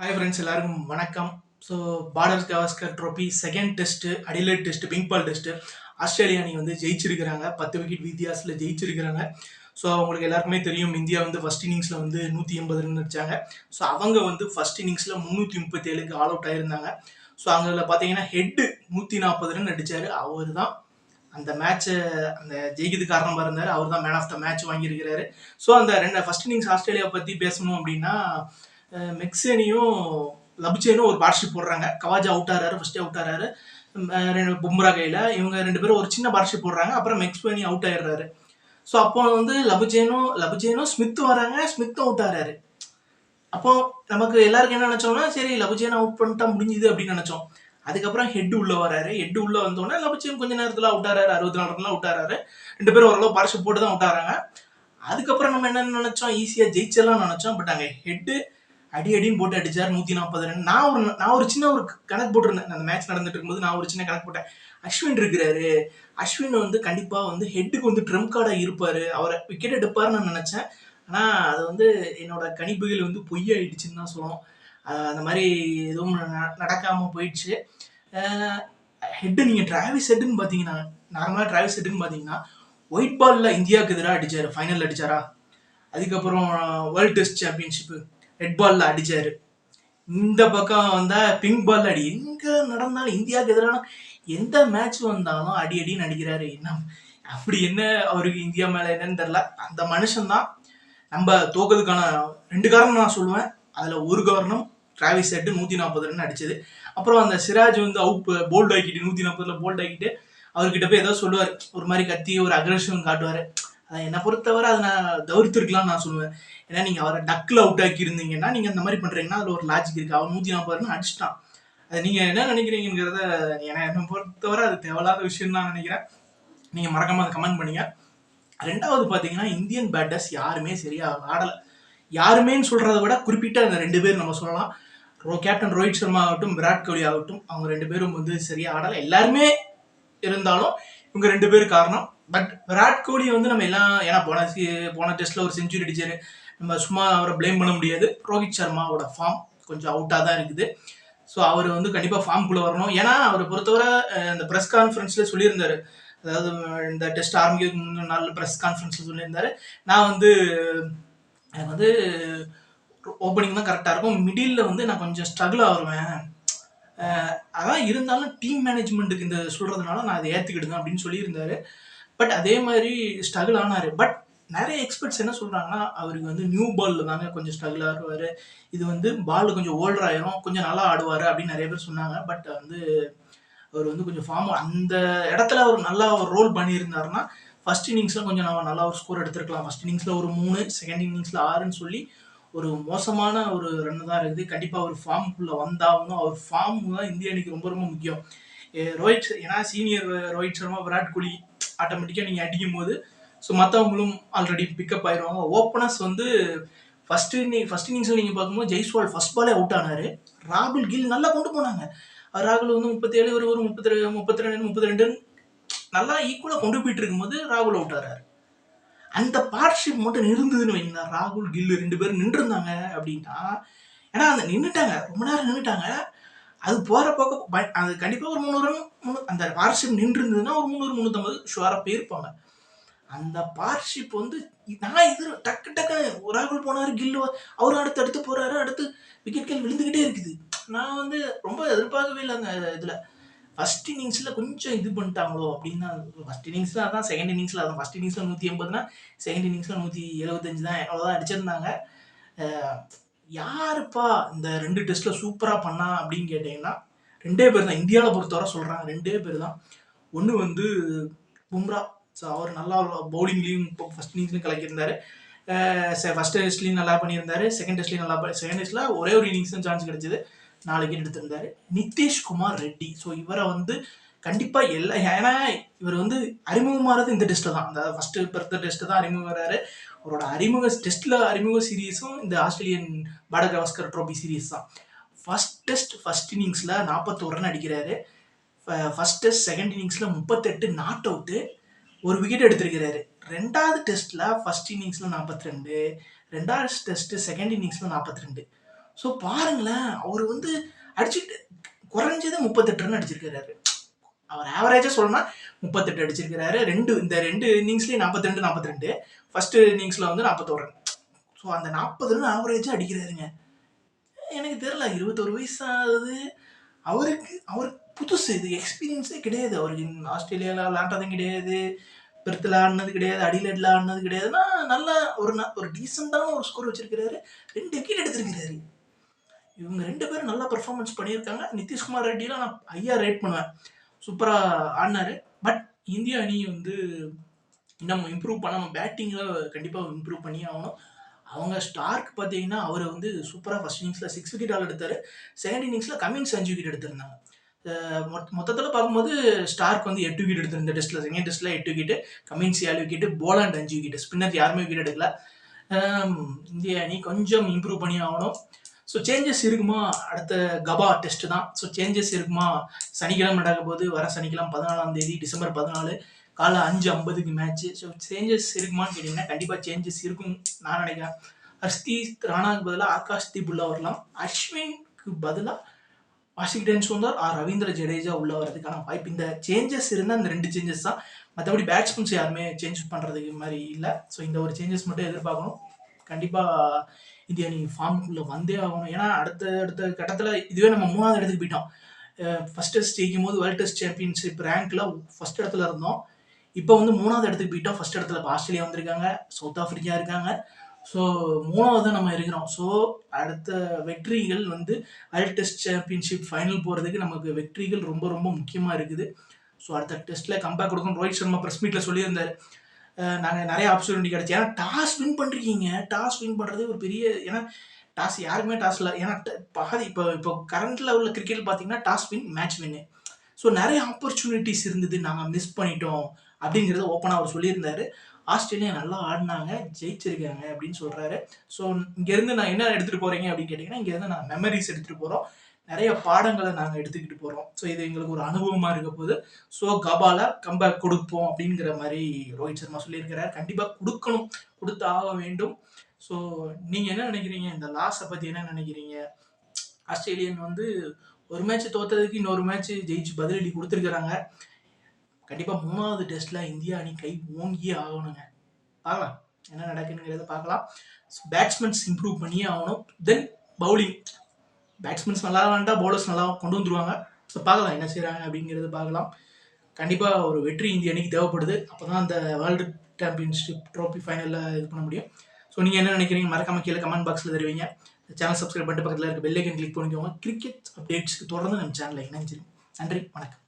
Hi friends எல்லாருக்கும் வணக்கம். So Border Gavaskar trophy second test Adelaide test pink ball test Australia அணி வந்து ஜெயிச்சிருக்கிறாங்க. பத்து விக்கெட் வித்தியாசத்தில் ஜெயிச்சிருக்கிறாங்க. ஸோ அவங்களுக்கு எல்லாருக்குமே தெரியும் இந்தியா வந்து ஃபர்ஸ்ட் இன்னிங்ஸில் வந்து நூற்றி எண்பது ரன் அடித்தாங்க ஸோ அவங்க வந்து ஃபர்ஸ்ட் இன்னிங்ஸில் முந்நூற்றி முப்பத்தேழுக்கு ஆல் அவுட் ஆயிருந்தாங்க. ஸோ அங்கே பார்த்தீங்கன்னா ஹெட்டு நூற்றி நாற்பது ரன் அடித்தார் அவர் தான் அந்த மேட்ச்சை அந்த ஜெயிக்கிறதுக்கு காரணமாக இருந்தார். அவர் தான் மேன் ஆஃப் த மேட்ச் வாங்கியிருக்கிறாரு. ஸோ அந்த ரெண்டு ஃபர்ஸ்ட் இன்னிங்ஸ் ஆஸ்திரேலியா பற்றி பேசணும் அப்படின்னா மெக்ஸேனியும் லபுச்சேனும் ஒரு பார்ட்ஷிப் போடுறாங்க. கவாஜா அவுட் ஆறாரு ஃபர்ஸ்ட் அவுட் ஆறாரு ரெண்டு பும்ரா கையில். இவங்க ரெண்டு பேரும் ஒரு சின்ன பார்ட்ஷிப் போடுறாங்க. அப்புறம் மெக்ஸ்பேனி அவுட் ஆயிடுறாரு. ஸோ அப்போ வந்து லபுஜேனும் லபுஜேனும் ஸ்மித் வராங்க ஸ்மித் அவுட் ஆறாரு. அப்போ நமக்கு எல்லாருக்கும் என்ன நினச்சோம்னா சரி லபுஜேன் அவுட் பண்ணிட்டா முடிஞ்சுது அப்படின்னு நினச்சோம். அதுக்கப்புறம் ஹெட் உள்ள வராரு. ஹெட் உள்ள வந்தோடனே லபுச்சேன் கொஞ்ச நேரத்தில் அவுட் ஆறாரு அறுபத்தி நாலு ரன்ல அவுட் ஆறாரு. ரெண்டு பேரும் ஓரளவு பார்ஷிப் போட்டு தான் அவுட் ஆறாங்க. அதுக்கப்புறம் நம்ம என்ன நினைச்சோம்? ஈஸியாக ஜெயிச்சலாம் நினைச்சோம். பட் அங்கே ஹெட்டு அடி அடின்னு போட்டு அடிச்சார் நூத்தி நாற்பது ரன் நான் ஒரு நான் ஒரு சின்ன ஒரு கணக்கு போட்டிருந்தேன். அந்த மேட்ச் நடந்துட்டு இருக்கும்போது நான் ஒரு சின்ன கணக்கு போட்டேன். அஸ்வின் இருக்கிறாரு. அஸ்வின் வந்து கண்டிப்பா வந்து ஹெட்டுக்கு வந்து ட்ரம் கார்டா இருப்பாரு. அவரை விக்கெட் எடுப்பாருன்னு நான் நினைச்சேன். ஆனா அது வந்து என்னோட கணிப்புகள் வந்து பொய்யாயிடுச்சுன்னு தான் சொல்லணும். அந்த மாதிரி எதுவும் ந- நடக்காம போயிடுச்சு. ஹெட்டு நீங்க டிராவிஸ் ஹெட்டுன்னு பாத்தீங்கன்னா நார்மலா டிராவிஸ் ஹெட்டுன்னு பாத்தீங்கன்னா ஒயிட் பால்ல இந்தியாவுக்கு எதிராக அடிச்சாரு ஃபைனல் அடிச்சாரா? அதுக்கப்புறம் வேர்ல்ட் டெஸ்ட் சாம்பியன்ஷிப்பு ரெட் பால்ல அடிச்சாரு. இந்த பக்கம் வந்தா பிங்க் பால் அடி. எங்க நடந்தாலும் இந்தியாவுக்கு எதிரான எந்த மேட்ச் வந்தாலும் அடி அடின்னு அடிக்கிறாரு என்ன அப்படி என்ன அவருக்கு இந்தியா மேல என்னன்னு தெரியல. அந்த மனுஷன் தான் நம்ம தோக்கிறதுக்கான ரெண்டு காரணம் நான் சொல்லுவேன். அதுல ஒரு காரணம் டிராவிஸ் செட்டு நூத்தி நாற்பது ரன் அடிச்சது. அப்புறம் அந்த சிராஜ் வந்து அவுட் போல்ட் ஆக்கிட்டு நூத்தி நாற்பதுல போல்ட் ஆக்கிட்டு அவர்கிட்ட போய் ஏதோ சொல்லுவார். ஒரு மாதிரி கத்தி ஒரு அக்ரஷன் காட்டுவாரு. என்னை பொறுத்தவரை அதை நான் தவிர்த்திருக்கலாம் நான் சொல்லுவேன். ஏன்னா நீங்கள் அவரை டக்கில் அவுட் ஆக்கி இருந்தீங்கன்னா நீங்கள் இந்த மாதிரி பண்ணுறீங்கன்னா அதில் ஒரு லாஜிக் இருக்குது அவன் நூற்றி நாற்பதுன்னு அடிச்சிட்டான். அது நீங்கள் என்ன நினைக்கிறீங்கிறத ஏன்னா என்னை பொறுத்தவரை அது தேவையில்லாத விஷயம் தான் நினைக்கிறேன். நீங்கள் மறக்காமல் அதை கமெண்ட் பண்ணுங்க. ரெண்டாவது பார்த்தீங்கன்னா இந்தியன் பேட்டர்ஸ் யாருமே சரியாக ஆடலை. யாருமேன்னு சொல்கிறத விட குறிப்பிட்ட அந்த ரெண்டு பேர் நம்ம சொல்லலாம். ரோ கேப்டன் ரோஹித் சர்மா ஆகட்டும் விராட் கோலி ஆகட்டும் அவங்க ரெண்டு பேரும் வந்து சரியாக ஆடலை. எல்லாருமே இருந்தாலும் இவங்க ரெண்டு பேர் காரணம். பட் விராட் கோலி வந்து நம்ம எல்லாம் ஏன்னா போன போன டெஸ்ட்டில் ஒரு செஞ்சுரி அடிச்சார். நம்ம சும்மா அவரை ப்ளேம் பண்ண முடியாது. ரோஹித் சர்மாவோட ஃபார்ம் கொஞ்சம் அவுட்டாக தான் இருக்குது. ஸோ அவர் வந்து கண்டிப்பாக ஃபார்ம்குள்ளே வரணும். ஏன்னா அவரை பொறுத்தவரை அந்த இந்த ப்ரெஸ் கான்ஃபரன்ஸில் சொல்லியிருந்தார். அதாவது இந்த டெஸ்ட் ஆரம்பிக்கிறதுக்கு மூணு நாள் ப்ரெஸ் கான்ஃபரன்ஸில் சொல்லியிருந்தாரு. நான் வந்து எனக்கு வந்து ஓப்பனிங் தான் கரெக்டாக இருக்கும். மிடில் வந்து நான் கொஞ்சம் ஸ்ட்ரகிள் ஆகுவேன் அதான் இருந்தாலும் டீம் மேனேஜ்மெண்ட்டுக்கு இந்த சொல்கிறதுனால நான் அதை ஏற்றுக்கிடுங்க அப்படின்னு சொல்லியிருந்தாரு. பட் அதே மாதிரி ஸ்ட்ரகிள் ஆனார். பட் நிறைய எக்ஸ்பர்ட்ஸ் என்ன சொல்கிறாங்கன்னா அவருக்கு வந்து நியூ பால்ல தாங்க கொஞ்சம் ஸ்ட்ரகிள் ஆடுவார் இது வந்து பால் கொஞ்சம் ஓல்டர் ஆயிரும் கொஞ்சம் நல்லா ஆடுவார் அப்படின்னு நிறைய பேர் சொன்னாங்க. பட் வந்து அவர் வந்து கொஞ்சம் ஃபார்ம் அந்த இடத்துல அவர் நல்லா ஒரு ரோல் பண்ணியிருந்தாருன்னா ஃபர்ஸ்ட் இன்னிங்ஸில் கொஞ்சம் நம்ம நல்லா ஒரு ஸ்கோர் எடுத்திருக்கலாம். ஃபர்ஸ்ட் இன்னிங்ஸில் ஒரு மூணு செகண்ட் இன்னிங்ஸில் ஆறுன்னு சொல்லி ஒரு மோசமான ஒரு ரன் தான் இருக்குது. கண்டிப்பாக அவர் ஃபார்முக்குள்ளே வந்தாகணும். அவர் ஃபார்ம் தான் இந்திய அணிக்கு ரொம்ப ரொம்ப முக்கியம். ரோஹித் ஏன்னா சீனியர் ரோஹித் சர்மா விராட் கோலி ஆட்டோமேட்டிக்காக நீங்கள் அடிக்கும் போது ஸோ மற்றவங்களும் ஆல்ரெடி பிக்கப் ஆயிடுவாங்க ஓப்பனர்ஸ் வந்து ஃபர்ஸ்ட் இன்னிங் ஃபர்ஸ்ட் இன்னிங்ஸில் நீங்கள் பார்க்கும்போது ஜெய்ஸ்வால் ஃபர்ஸ்ட் பாலே அவுட் ஆனார். ராகுல் கில் நல்லா கொண்டு போனாங்க. ராகுல் வந்து முப்பத்தேழு ஒரு ஒரு முப்பத்தி ரெண்டு முப்பத்தி ரெண்டு முப்பத்தி ரெண்டு நல்லா ஈக்குவலாக கொண்டு போயிட்டு இருக்கும்போது ராகுல் அவுட் ஆகிறார் அந்த பார்ட்ஷிப் மட்டும் இருந்ததுன்னு வைங்களா ராகுல் கில்லு ரெண்டு பேரும் நின்றுருந்தாங்க அப்படின்னா ஏன்னா அந்த நின்றுட்டாங்க ரொம்ப நேரம் நின்றுட்டாங்க அது போகிற பக்கம் ப- அது கண்டிப்பாக ஒரு முந்நூறு run, முந்நூறு அந்த பார்ட்ஷிப் நின்று இருந்ததுன்னா ஒரு முந்நூறு முந்நூற்றம்பது ஷுவராக போயிருப்பாங்க. அந்த பார்ட்ஷிப் வந்து நான் இது டக்கு டக்கு ராகுல் போனார் கில்லு அவர் அடுத்து அடுத்து போகிறாரு அடுத்து விக்கெட்கள் விழுந்துக்கிட்டே இருக்குது. நான் வந்து ரொம்ப எதிர்பார்க்கவே இல்லை அந்த இதில் ஃபர்ஸ்ட் இன்னிங்ஸில் கொஞ்சம் இது பண்ணிட்டாங்களோ அப்படின்னு தான் ஃபர்ஸ்ட் இன்னிங்ஸில் அதான் செகண்ட் இன்னிங்ஸில் அதான். ஃபர்ஸ்ட் இன்னிங்ஸில் நூற்றி எண்பதுனா செகண்ட் இன்னிங்ஸில் நூற்றி எழுபத்தஞ்சு தான் அவ்வளோதான் அடிச்சிருந்தாங்க. யாருப்பா இந்த ரெண்டு டெஸ்ட்டில் சூப்பராக பண்ணா அப்படின்னு கேட்டிங்கன்னா ரெண்டே பேர் தான். இந்தியாவில் பொறுத்தவரை சொல்கிறாங்க ரெண்டே பேர் தான். ஒன்று வந்து பும்ரா. ஸோ அவர் நல்லா பவுலிங்லேயும் இப்போ ஃபஸ்ட் இன்னிங்ஸ்லையும் கலக்கியிருந்தாரு. ஃபஸ்ட் டெஸ்ட்லையும் நல்லா பண்ணியிருந்தாரு. செகண்ட் டெஸ்ட்லையும் நல்லா பண்ணி செகண்ட் டெஸ்ட்டில் ஒரே ஒரு இன்னிங்ஸ் தான் சான்ஸ் கிடைச்சது. நாலு விக்கெட் எடுத்திருந்தாரு. நிதிஷ்குமார் ரெட்டி. ஸோ இவரை வந்து கண்டிப்பாக எல்லா ஏன்னா இவர் வந்து அறிமுகமாகிறது இந்த டெஸ்ட்டில் தான். அந்த ஃபஸ்ட்டு பிறந்த டெஸ்ட்டு தான் அறிமுகம் அவரோட அறிமுக டெஸ்ட்டில் அறிமுக சீரீஸும் இந்த Australian Border Gavaskar trophy series தான். ஃபர்ஸ்ட் டெஸ்ட் ஃபர்ஸ்ட் இன்னிங்ஸில் நாற்பத்தோரு ரன் அடிக்கிறாரு. ஃபஸ்ட் டெஸ்ட் செகண்ட் இன்னிங்ஸில் முப்பத்தெட்டு நாட் அவுட்டு ஒரு விக்கெட் எடுத்திருக்கிறாரு. ரெண்டாவது டெஸ்ட்டில் ஃபர்ஸ்ட் இன்னிங்ஸில் நாற்பத்தி ரெண்டு ரெண்டாவது டெஸ்ட்டு செகண்ட் இன்னிங்ஸில் நாற்பத்தி ரெண்டு ஸோ பாருங்களேன் அவர் வந்து அடிச்சுட்டு குறைஞ்சது முப்பத்தெட்டு ரன் அடிச்சிருக்கிறாரு. அவர் ஆவரேஜாக சொல்லணும்னா முப்பத்தெட்டு அடிச்சிருக்கிறாரு. ரெண்டு இந்த ரெண்டு இன்னிங்ஸ்லேயும் நாற்பத்தி ரெண்டு நாற்பத்தி ரெண்டு ஃபஸ்ட்டு இன்னிங்ஸில் வந்து நாற்பத்தோரு ஸோ அந்த நாற்பது ரன் ஆவரேஜாக அடிக்கிறாருங்க. எனக்கு தெரில இருபத்தொரு வயசு ஆகுது அவருக்கு அவருக்கு புதுசு இது. எக்ஸ்பீரியன்ஸே கிடையாது. அவருக்கு ஆஸ்திரேலியாவில் விளாண்டதும் கிடையாது. பெருத்தில் ஆடினது கிடையாது. அடிலேட்டில் ஆடினது கிடையாதுன்னா நல்லா ஒரு ந- ஒரு டீசெண்டான ஒரு ஸ்கோர் வச்சிருக்கிறாரு. ரெண்டு விக்கெட் எடுத்திருக்கிறாரு. இவங்க ரெண்டு பேரும் நல்லா பெர்ஃபார்மன்ஸ் பண்ணியிருக்காங்க. நிதிஷ்குமார் ரெட்டியெலாம் நான் ஐயா ரேட் பண்ணுவேன். சூப்பராக ஆடினாரு. பட் இந்திய அணி வந்து இன்னும் இம்ப்ரூவ் பண்ணாமல் பேட்டிங்கில் கண்டிப்பாக இம்ப்ரூவ் பண்ணி ஆகணும். அவங்க ஸ்டார்க் பார்த்தீங்கன்னா அவர் வந்து சூப்பராக ஃபஸ்ட் இன்னிங்ஸில் சிக்ஸ் விக்கெட் ஆல் எடுத்தார். செகண்ட் இன்னிங்ஸில் கமின்ஸ் அஞ்சு விக்கெட் எடுத்திருந்தாங்க. மொத்தத்தில் பார்க்கும்போது ஸ்டார்க் வந்து எட்டு விக்கெட் எடுத்திருந்த டெஸ்ட்டில் செகண்ட் டெஸ்ட்டில் எட்டு விக்கெட் கமின்ஸ் ஏழு விக்கெட் போலாண்ட் அஞ்சு விக்கெட் ஸ்பின்னர் யாருமே விக்கெட் எடுக்கல. இந்திய அணி கொஞ்சம் இம்ப்ரூவ் பண்ணி ஆகணும். ஸோ சேஞ்சஸ் இருக்குமா? அடுத்த கபா டெஸ்ட் தான். ஸோ சேஞ்சஸ் இருக்குமா? சனிக்கிழமை நடக்க போது வர சனிக்கிழமை பதினாலாம் தேதி டிசம்பர் பதினாலு காலை அஞ்சு ஐம்பதுக்கு மேட்ச்சு ஸோ சேஞ்சஸ் இருக்குமான்னு கேட்டிங்கன்னா கண்டிப்பாக சேஞ்சஸ் இருக்கும் நான் நினைக்கிறேன். ஹர்ஷ்தீப் ராணாவுக்கு பதிலாக ஆகாஷ் தீப் உள்ள வரலாம். அஸ்வின்க்கு பதிலாக வாஷிங்டன் சுந்தர் ஆர் ரவீந்திர ஜடேஜா உள்ள வரதுக்கான வாய்ப்பு. இந்த சேஞ்சஸ் இருந்தால் அந்த ரெண்டு சேஞ்சஸ் தான். மற்றபடி பேட்ஸ்மேன்ஸ் யாருமே சேஞ்ச் பண்ணுறதுக்கு மாதிரி இல்லை. ஸோ இந்த ஒரு சேஞ்சஸ் மட்டும் எதிர்பார்க்கணும். கண்டிப்பாக இந்திய அணி ஃபார்முக்குள்ளே வந்தே ஆகணும். ஏன்னா அடுத்த அடுத்த கட்டத்தில் இதுவே நம்ம மூணாவது இடத்துக்கு போயிட்டோம். ஃபஸ்ட் டெஸ்ட் ஜெயிக்கும் போது வேர்ல்டு டெஸ்ட் சாம்பியன்ஷிப் ரேங்க்கில் ஃபர்ஸ்ட் இடத்துல இருந்தோம். இப்போ வந்து மூணாவது இடத்துக்கு போயிட்டோம். ஃபர்ஸ்ட் இடத்துல இப்போ ஆஸ்திரேலியா வந்திருக்காங்க. சவுத் ஆஃப்ரிக்கா இருக்காங்க. ஸோ மூணாவது நம்ம இருக்கிறோம். ஸோ அடுத்த வெற்றிகள் வந்து வேர்ல்டு டெஸ்ட் சாம்பியன்ஷிப் ஃபைனல் போகிறதுக்கு நமக்கு வெற்றிகள் ரொம்ப ரொம்ப முக்கியமாக இருக்குது. ஸோ அடுத்த டெஸ்ட்டில் கம்பேக் கொடுக்கணும் ரோஹித் சர்மா ப்ரெஸ் மீட்டில் சொல்லியிருந்தார். நாங்கள் நிறைய ஆப்பர்ச்சுனிட்டி கிடச்சி ஏன்னா டாஸ் வின் பண்ணுறீங்க டாஸ் வின் பண்ணுறது ஒரு பெரிய ஏன்னா டாஸ் யாருக்குமே டாஸ் இல்லை. ஏன்னா பாதி இப்போ இப்போ கரண்ட்டில் உள்ள கிரிக்கெட் பார்த்தீங்கன்னா toss win match win so நிறைய ஆப்பர்ச்சுனிட்டிஸ் இருந்தது. நாங்கள் மிஸ் பண்ணிட்டோம் அப்படிங்கிறத ஓப்பனாக அவர் சொல்லியிருந்தாரு. ஆஸ்திரேலியா நல்லா ஆடினாங்க. ஜெயிச்சிருக்காங்க அப்படின்னு சொல்கிறாரு ஸோ இங்கேருந்து நான் என்ன எடுத்துகிட்டு போகிறீங்க அப்படின்னு கேட்டிங்கன்னா இங்கேருந்து நான் மெமரிஸ் எடுத்துகிட்டு போகிறோம் நிறைய பாடங்களை நாங்கள் எடுத்துக்கிட்டு போகிறோம் ஸோ இது எங்களுக்கு ஒரு அனுபவமாக இருக்க போது ஸோ கபால கம்பேக் கொடுப்போம் அப்படிங்கிற மாதிரி ரோஹித் சர்மா சொல்லியிருக்கிறார். கண்டிப்பாக கொடுக்கணும். கொடுத்து ஆக வேண்டும். ஸோ நீங்கள் என்ன நினைக்கிறீங்க? இந்த லாஸை பற்றி என்ன நினைக்கிறீங்க? ஆஸ்திரேலியன் வந்து ஒரு மேட்ச் தோத்ததுக்கு இன்னொரு மேட்ச் ஜெயிச்சு பதிலடி கொடுத்துருக்குறாங்க. கண்டிப்பாக மூணாவது டெஸ்ட்டில் இந்தியா அணி கை ஓங்கியே ஆகணுங்க. பார்க்கலாம். என்ன நடக்குங்கிறத பார்க்கலாம். பேட்ஸ்மேன்ஸ் இம்ப்ரூவ் பண்ணியே ஆகணும். தென் பவுலிங் பேட்ஸ்மேன்ஸ் நல்லா வேண்டாம் பவுலர்ஸ் நல்லா கொண்டு வந்துருவாங்க. ஸோ பார்க்கலாம் என்ன செய்கிறாங்க அப்படிங்கிறது பார்க்கலாம். கண்டிப்பாக ஒரு வெற்றி இந்திய அணிக்கு தேவைப்படுது. அப்போ தான் அந்த வேர்ல்டு சாம்பியன்ஷிப் ட்ரோஃபி ஃபைனலில் இது பண்ண முடியும். ஸோ நீங்கள் என்ன நினைக்கிறீங்க? மறக்காம கீழே கமெண்ட் பாக்ஸில் தருவீங்க. சேனல் சப்ஸ்கிரைப் பண்ணிட்டு பக்கத்தில் இருக்க பெல்லைக்கன் கிளிக் பண்ணிக்கோங்க. கிரிக்கெட் அப்டேட்ஸ்க்கு தொடர்ந்து நம்ம சேனலில் இணைஞ்சிருங்க நன்றி வணக்கம்.